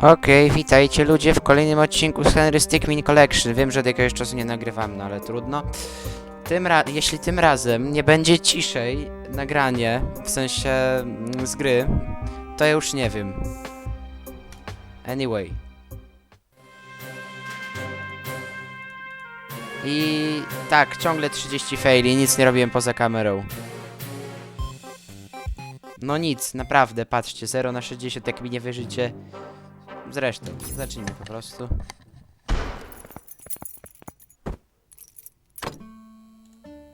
Okej, witajcie ludzie w kolejnym odcinku z Henry Stickmin Collection. Wiem, że od jakiegoś czasu nie nagrywam, no ale trudno. Tym jeśli tym razem nie będzie ciszej nagranie, w sensie mm, z gry, to ja już nie wiem. Anyway. I tak, ciągle 30 faili, nic nie robiłem poza kamerą. No nic, naprawdę, patrzcie, 0 na 60, jak mi nie wierzycie. Zresztą, zacznijmy po prostu.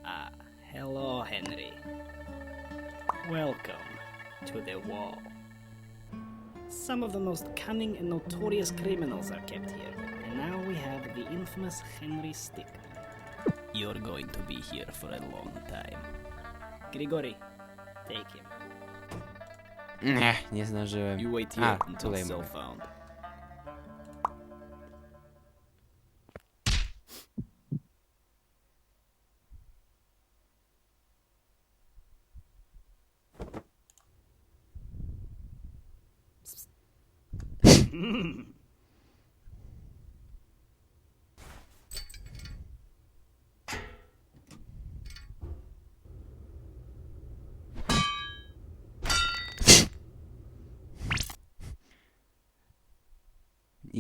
Ah, hello, Henry. Welcome to the wall. Some of the most cunning and notorious criminals are kept here, and now we have the infamous Henry Stickmin. You're going to be here for a long time. Grigory, take him. Nie, nie zdążyłem. You wait here A, until tutaj so mogę. found.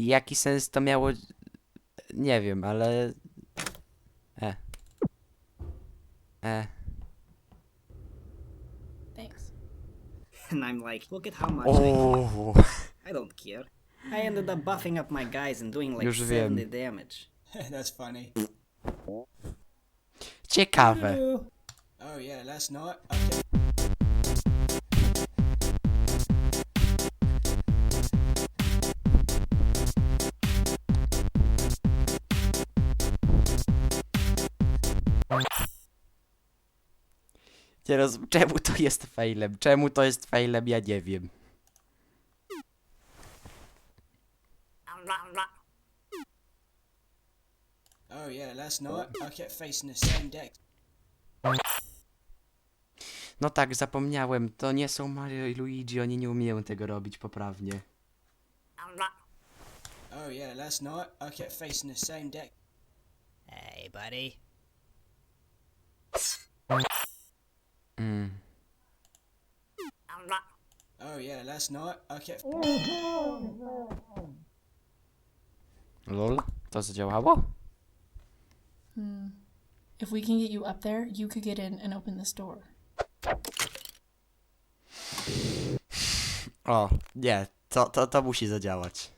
Jaki sens to miało? Nie wiem, ale... E. E. Thanks. And I'm like, look at how much I, O, I don't care. I ended up buffing up my guys and doing like Już wiem. 70 damage. That's funny. Ciekawe. Oh yeah, last night. Nie. Czemu to jest failem? Czemu to jest failem? Ja nie wiem. Oh yeah, last night I kept facing the same deck. No tak, zapomniałem. To nie są Mario i Luigi, oni nie umieją tego robić poprawnie. Oh yeah, last night I kept facing the same deck. Hey, buddy. Mm. Oh yeah, last night I kept. Lol? To zadziałało? If we can get you up there, you could get in and open this door. O, nie. To, to, to musi zadziałać.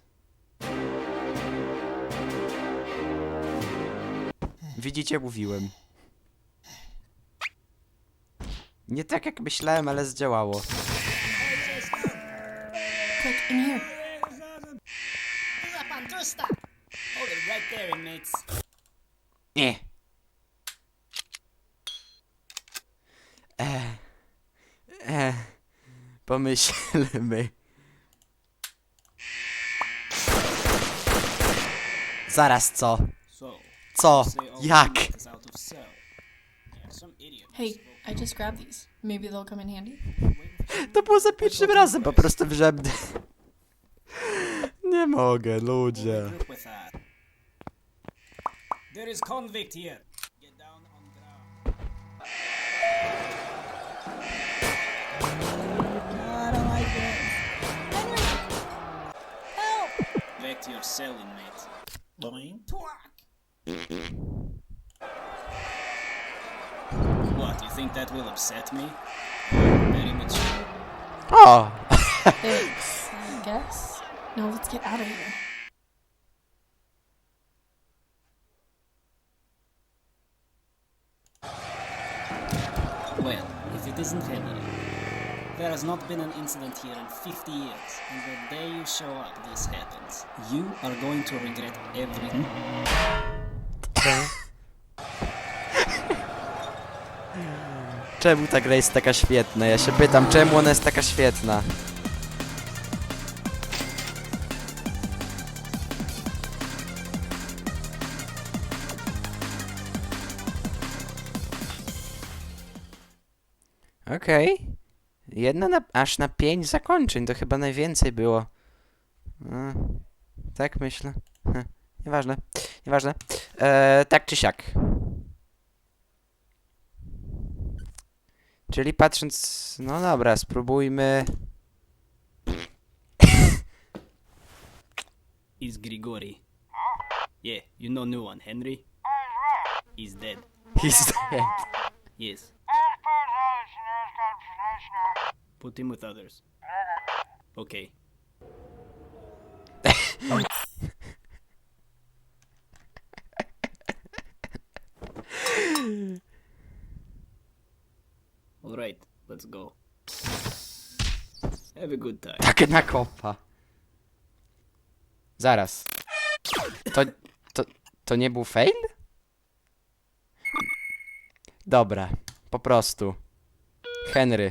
Widzicie, mówiłem. Nie tak jak myślałem, ale zdziałało. Quick, in here. Hold it right there, inmates. Nie. E, e, pomyślmy. Zaraz co? So, Co? say all Jak? the is out of cell. Yeah, some idiot. Hey, I just grabbed these. Maybe they'll come in handy. To było za pierwszym razem po prostu w żebny. Nie mogę, ludzie. Group with. There is convict here. Get down on ground. I don't like this. Help! Back to your cell, inmate. Boing. What, think that will upset me? Very much. Oh. Thanks, I guess. Now let's get out of here. Well, if it isn't Henry. There has not been an incident here in 50 years, and the day you show up, this happens. You are going to regret everything. Czemu ta gra jest taka świetna? Ja się pytam, czemu ona jest taka świetna? Okej. Jedna na, aż na pięć zakończeń, to chyba najwięcej było E, tak myślę. Hm, Nieważne. Nieważne. E, tak czy siak. Czyli patrząc... No dobra, spróbujmy... Is Grigori. Yeah, you know new one, Henry? He's dead. He's dead. Yes. Put him with others. Okay. Alright, let's go. Have a good time. Tak na kopa. Zaraz. To, to, to nie był fail? Dobra, po prostu. Henry.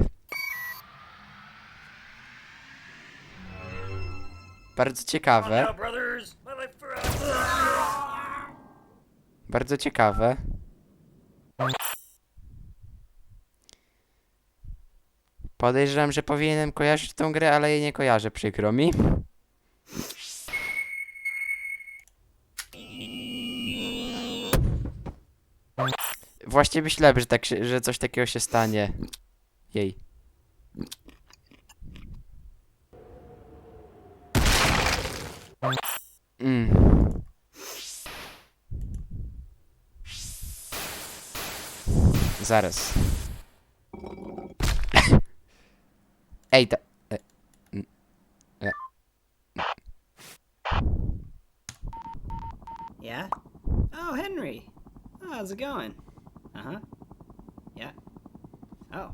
Bardzo ciekawe. Bardzo ciekawe. Podejrzewam, że powinienem kojarzyć tą grę, ale jej nie kojarzę, przykro mi. Właśnie myślałem, że, tak że coś takiego się stanie. Jej. Mm. Zaraz. Ej, ta... e, n- e, Yeah? Oh, Henry! Oh, how's it going? Uh huh. Yeah. Oh.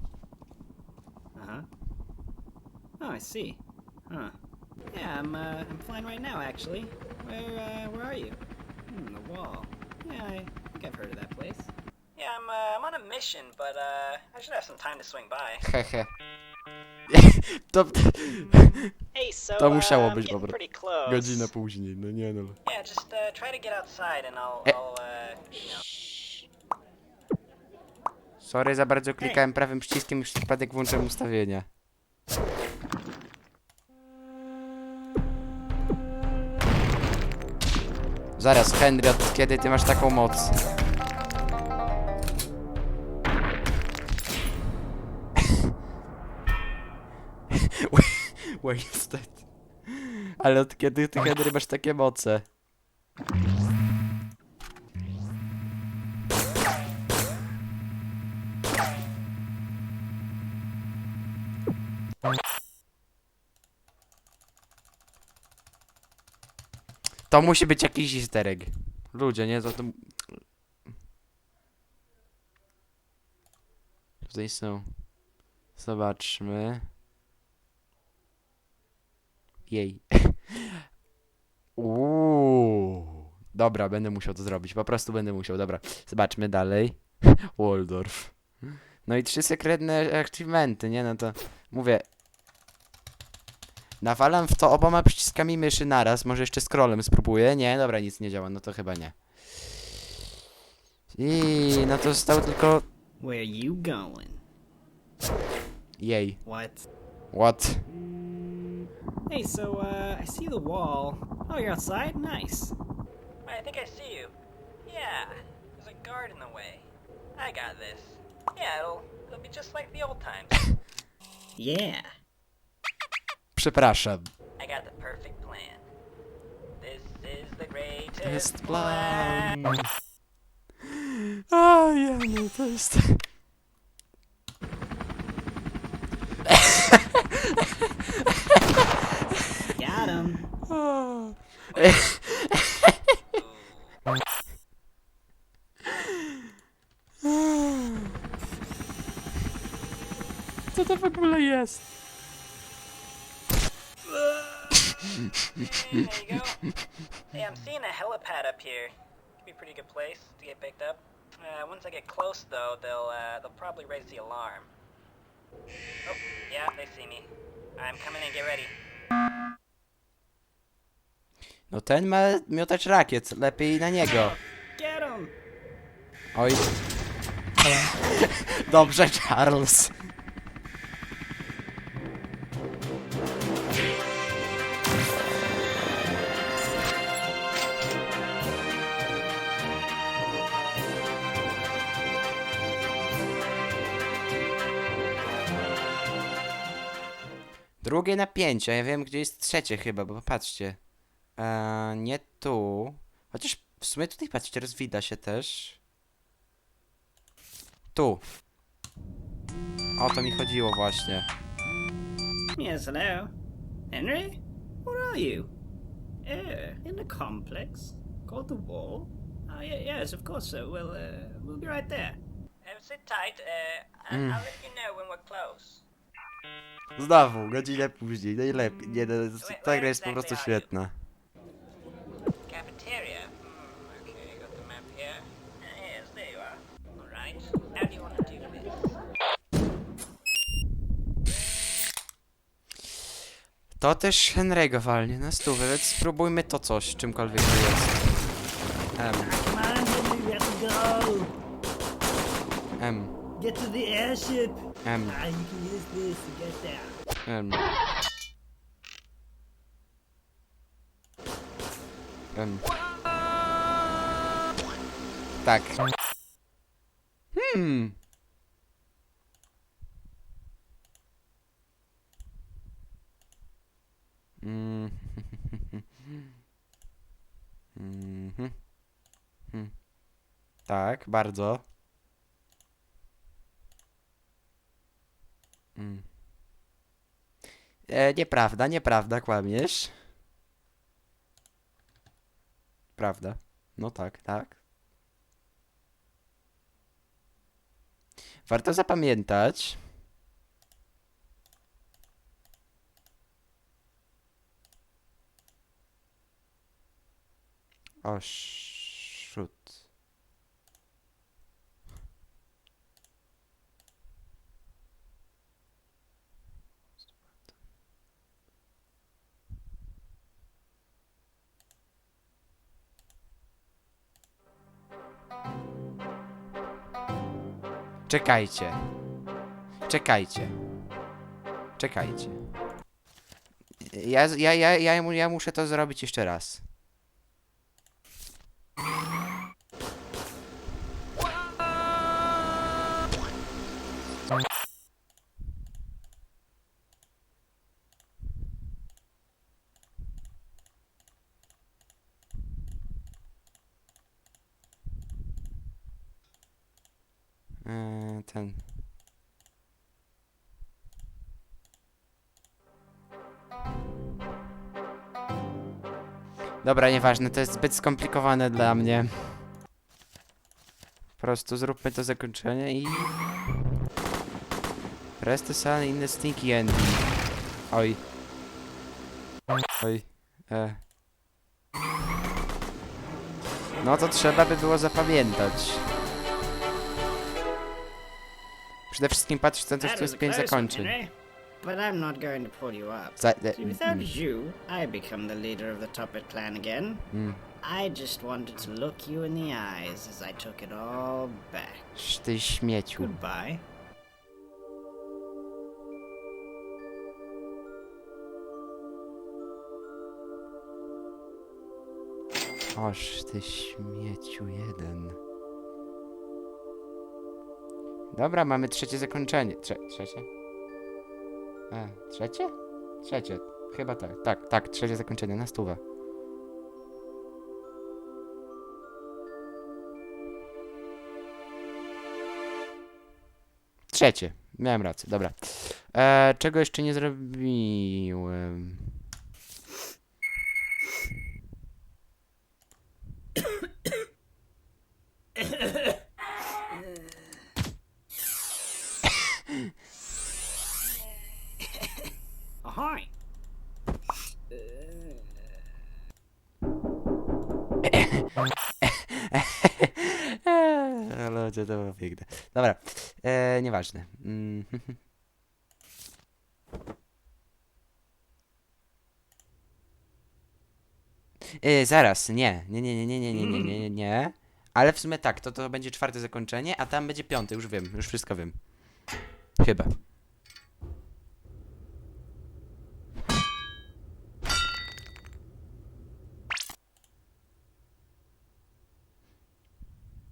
Uh huh. Oh, I see. Huh. Yeah, I'm uh, I'm flying right now, actually. Where uh, where are you? Hmm, the wall. Yeah, I think I've heard of that place. Yeah, I'm uh, I'm on a mission, but uh, I should have some time to swing by. Hehe. to Hey, so To musiało uh, być close. godzina później, no nie no. Yeah, just uh, try to get outside, and I'll. I'll uh, you know. Sorry, za bardzo klikałem prawym przyciskiem i przez przypadek włączyłem ustawienia. Zaraz, Henry, od kiedy ty masz taką moc? Wasted. Ale od kiedy ty, Henry, masz takie moce? To musi być jakiś easter egg. Ludzie, nie? To, to... Tutaj są. Zobaczmy. Jej. Uuu. Dobra, będę musiał to zrobić. Po prostu będę musiał. Dobra, zobaczmy dalej. Waldorf. No i trzy sekretne achievementy, nie? No to mówię. Nawalam w to oboma przyciskami myszy naraz. Może jeszcze scrollem spróbuję. Nie, dobra, nic nie działa. No to chyba nie. I no to zostało tylko. Where you going? Jej. What? What? Hey, so uh, I see the wall. Oh, you're outside? Nice. I think I see you. Yeah, there's a guard in the way. I got this. Yeah, it'll it'll be just like the old times. yeah, Przepraszam. I got the perfect plan. This is the greatest Jest plan. A, ja, no to jest... Got him. Co to w ogóle jest? There you go. Hey, I'm seeing a helipad up here. Could be a pretty good place to get picked up. Uh, once I get close, though, they'll uh, they'll probably raise the alarm. Oh, yeah, they see me. I'm coming in. Get ready. No ten ma miotacz rakiet, lepiej na niego. Kieron! Oj. Dobrze, Charles. Drugie napięcie, ja wiem gdzie jest trzecie chyba, bo patrzcie. Eee, nie tu. Chociaż w sumie tutaj patrzcie, teraz widać się też. Tu. O to mi chodziło właśnie. Yes, hello. Henry? Where are you? Uh, in the complex? Called the wall? Oh, yeah, yes, of course, sir. Well, uh, we'll be right there. Uh, sit tight. Uh, and I'll let you know when we're close. Znowu, godzinę później, najlepiej. Nie, no, ta gra jest po prostu świetna. To też Henry'ego walnie na stówę, więc spróbujmy to coś, czymkolwiek to jest. M! M, Get to the airship! M, Ah, you can use to get there. M. M. Tak. Hmm. Mm. Mhm. Hmm. Tak, bardzo. Mm. E, nieprawda, nieprawda, kłamiesz. Prawda. No tak, tak. Warto zapamiętać. O, Czekajcie. Czekajcie. Czekajcie. Ja, ja, ja, ja, ja muszę to zrobić jeszcze raz. Dobra, nieważne, to jest zbyt skomplikowane dla mnie. Po prostu zróbmy to zakończenie i... Press the sun in the stinky ending. Oj. Oj. E. No to trzeba by było zapamiętać. Przede wszystkim patrz, co to jest a 5 close one, zakończeń. But I'm not going to pull you up. Za, e, See, without mm, you, I become the leader of the Tuppet clan again. mm. I just wanted to look you in the eyes as I took it all back. Ty śmieciu. Goodbye. Oż ty śmieciu jeden. Dobra, mamy trzecie zakończenie. Trze trzecie? E, trzecie? Trzecie. Chyba tak. Tak, tak, trzecie zakończenie na stówę. Trzecie. Miałem rację, dobra. E, czego jeszcze nie zrobiłem? Ludzie, to piękne. Dobra, e, nieważne. Mm. E, zaraz, nie, nie, nie, nie, nie, nie, nie, nie, nie, nie, nie. Ale w sumie tak, to, to będzie czwarte zakończenie, a tam będzie piąte, już wiem, już wszystko wiem. Chyba.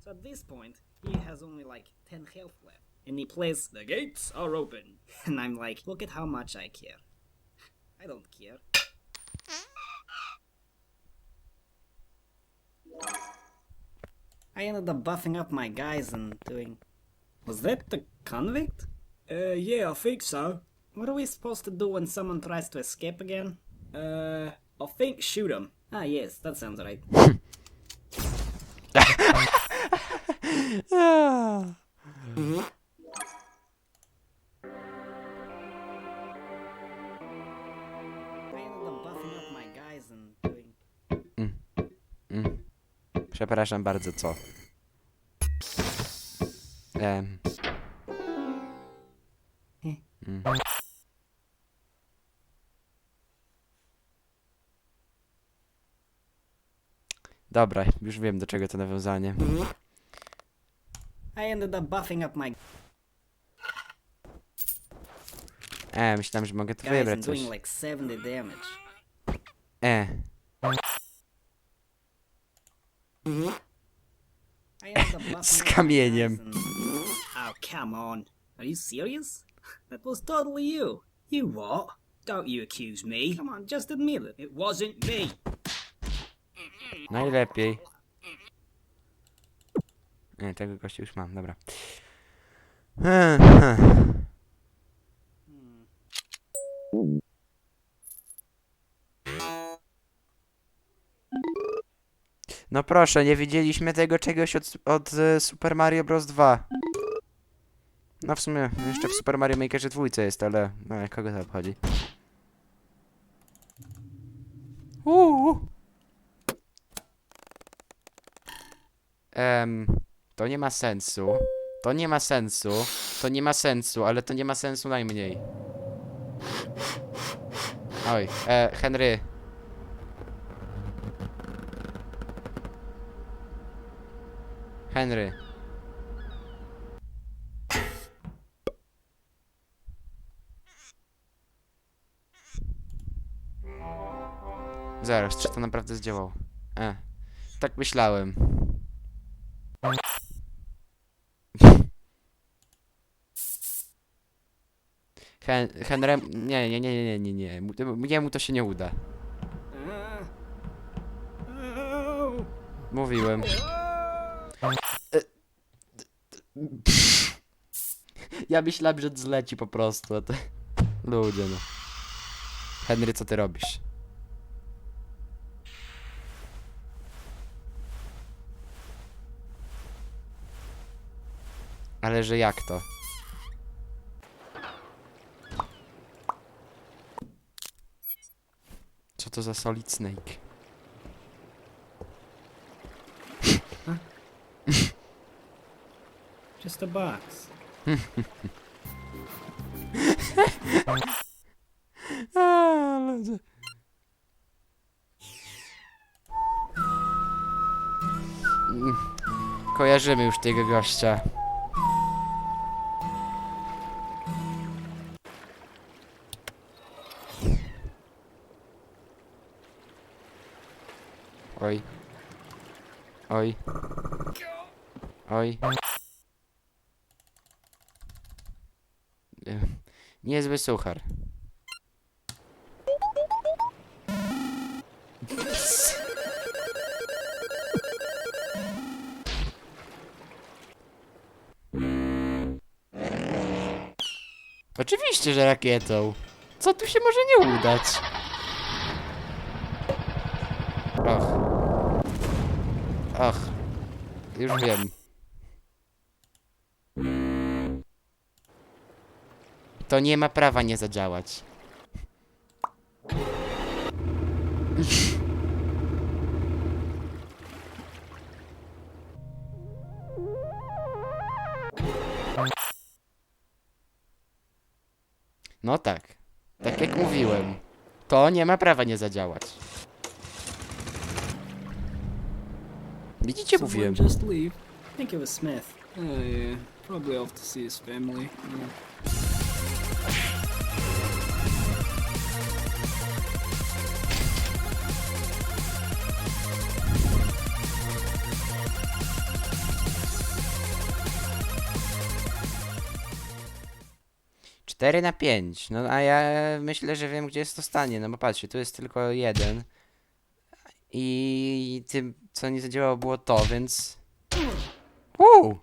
So at this point, he has only like 10 health left. And he plays, The gates are open. And I'm like, Look at how much I care. I don't care. I ended up buffing up my guys and doing. Was that the convict? Uh, yeah, I think so. What are we supposed to do when someone tries to escape again? Uh, I think shoot him. Ah, yes, that sounds right. Przepraszam bardzo, co? Em. Mm. Dobra, już wiem do czego to nawiązanie. I ended up buffing up my E, myślałem, że mogę to guys wybrać and coś. doing like 70 damage. E, I ended up buffing Z up my kamieniem. guys and- Oh, come on. Are you serious? That was totally you. You what? Don't you accuse me. Come on, just admit it. It wasn't me. najlepiej. Nie, tego gościa już mam, dobra. No proszę, nie widzieliśmy tego czegoś od, od e, Super Mario Bros. 2. No w sumie, jeszcze w Super Mario Makerze dwójce jest, ale no kogo to obchodzi? Uuu. Em, to nie ma sensu. To nie ma sensu. To nie ma sensu, ale to nie ma sensu najmniej. Oj, e, Henry. Henry. Zaraz, czy to naprawdę zdziałało? E, tak myślałem. Hen Henry... Nie, nie, nie, nie, nie, nie. To- Jemu to się nie uda. Mówiłem. E, Ja myślałem, że zleci po prostu. to- Ludzie, no. Henry, co ty robisz? Ale że jak to? To za Solid Snake? Just a box. A. Mm, Kojarzymy już tego gościa. Oj. Oj. Oj. Niezły suchar. Oczywiście, że rakietą. Co tu się może nie udać? Och. Już wiem. To nie ma prawa nie zadziałać. No tak. Tak jak mówiłem. To nie ma prawa nie zadziałać. Widzicie, mówiłem. Just leave. I think it was Smith. Oh yeah, probably off to see his family. Yeah. 4 na 5. No a ja myślę, że wiem, gdzie jest to stanie. No bo patrzcie, tu jest tylko jeden. I tym, co nie zadziałało, było to, więc. Uuu!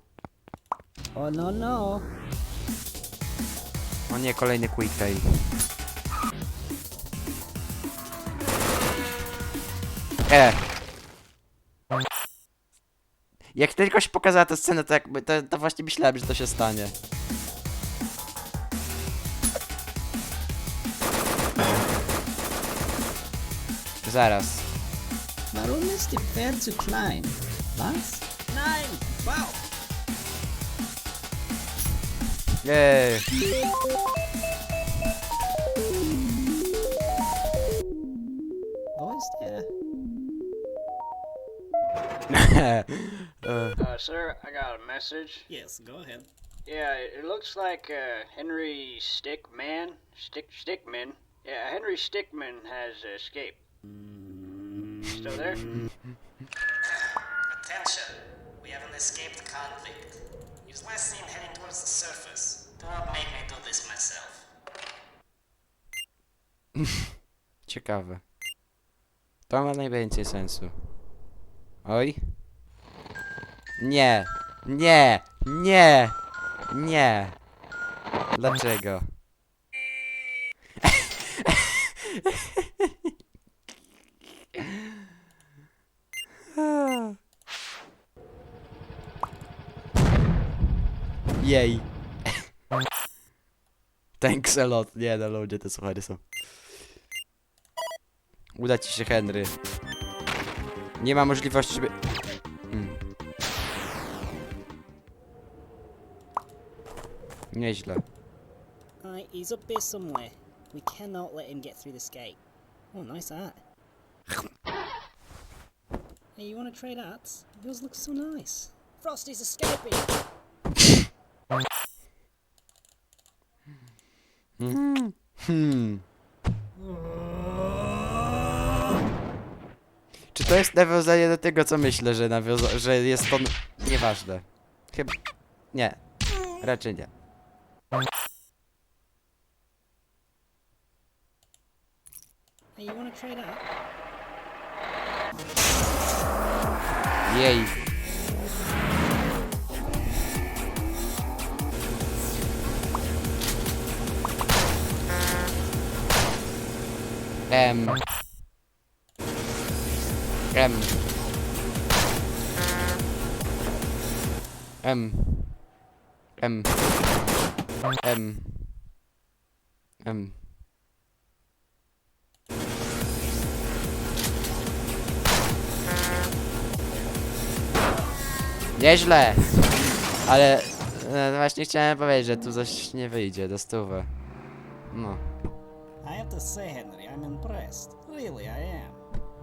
Oh no no. O nie, kolejny quick fail. E. Jak tylko się pokazała ta scena, to jakby, to, to właśnie myślałem, że to się stanie. Zaraz. Warum ist die Pferd zu klein? Was? Nein! Wow! Jej. Wo ist er? E, Uh, sir, I got a message. Yes, go ahead. Yeah, it it looks like uh, Henry Stickman, Stick Stickman. Yeah, Henry Stickman has escaped. Still there? Attention! We have an escaped convict. He was last seen heading towards the surface. Do not make me do this myself. Ciekawe. To ma najwięcej sensu. Oj. Nie. Nie. Nie. Nie. Dlaczego? Jej. Thanks a lot. Nie no, ludzie te słuchary są. Uda ci się, Henry. Nie ma możliwości, żeby... Mm. Nieźle. He's up there somewhere. We cannot let him get through this gate. Oh, nice hat. hey, you want to trade hats? Yours looks so nice. Frosty's escaping! Hmm. Czy to jest nawiązanie do tego, co myślę, że nawiąza- że jest to... Nieważne. Chyba... Nie. Raczej nie. Hey, you want to trade hat? Jej. Em. Em. Em. Em. Em. Em. Nieźle! Ale e, właśnie chciałem powiedzieć, że tu coś nie wyjdzie do stówy. No. I have to say, Henry, I'm impressed. Really, I am.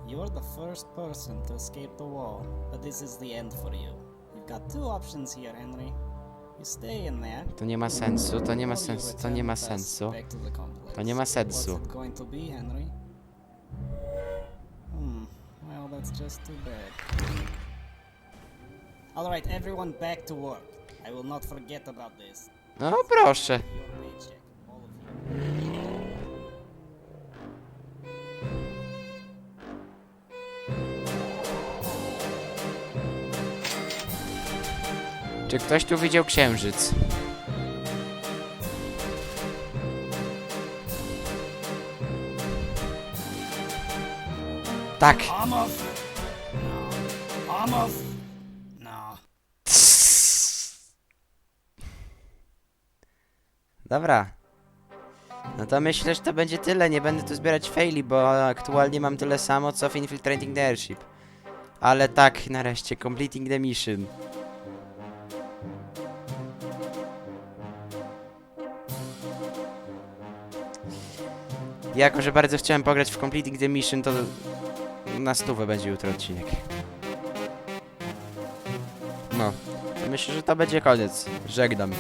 You're the first person to escape the wall, but this is the end for you. You've got two options here, Henry. You stay in there. To nie ma sensu, to nie ma sensu, to nie ma sensu. to the complex. To nie ma What's sensu. it going to be, Henry? Hmm. Well, that's just too bad. All right, everyone, back to work. I will not forget about this. No proszę. Your paycheck, all of you. Czy ktoś tu widział księżyc? Tak. Almost. No. Almost. No. Dobra. No to myślę, że to będzie tyle. Nie będę tu zbierać faili, bo aktualnie mam tyle samo co w Infiltrating the Airship. Ale tak, nareszcie, completing the mission. Jako, że bardzo chciałem pograć w Completing the Mission, to na stówę będzie jutro odcinek. No, myślę, że to będzie koniec. Żegnam.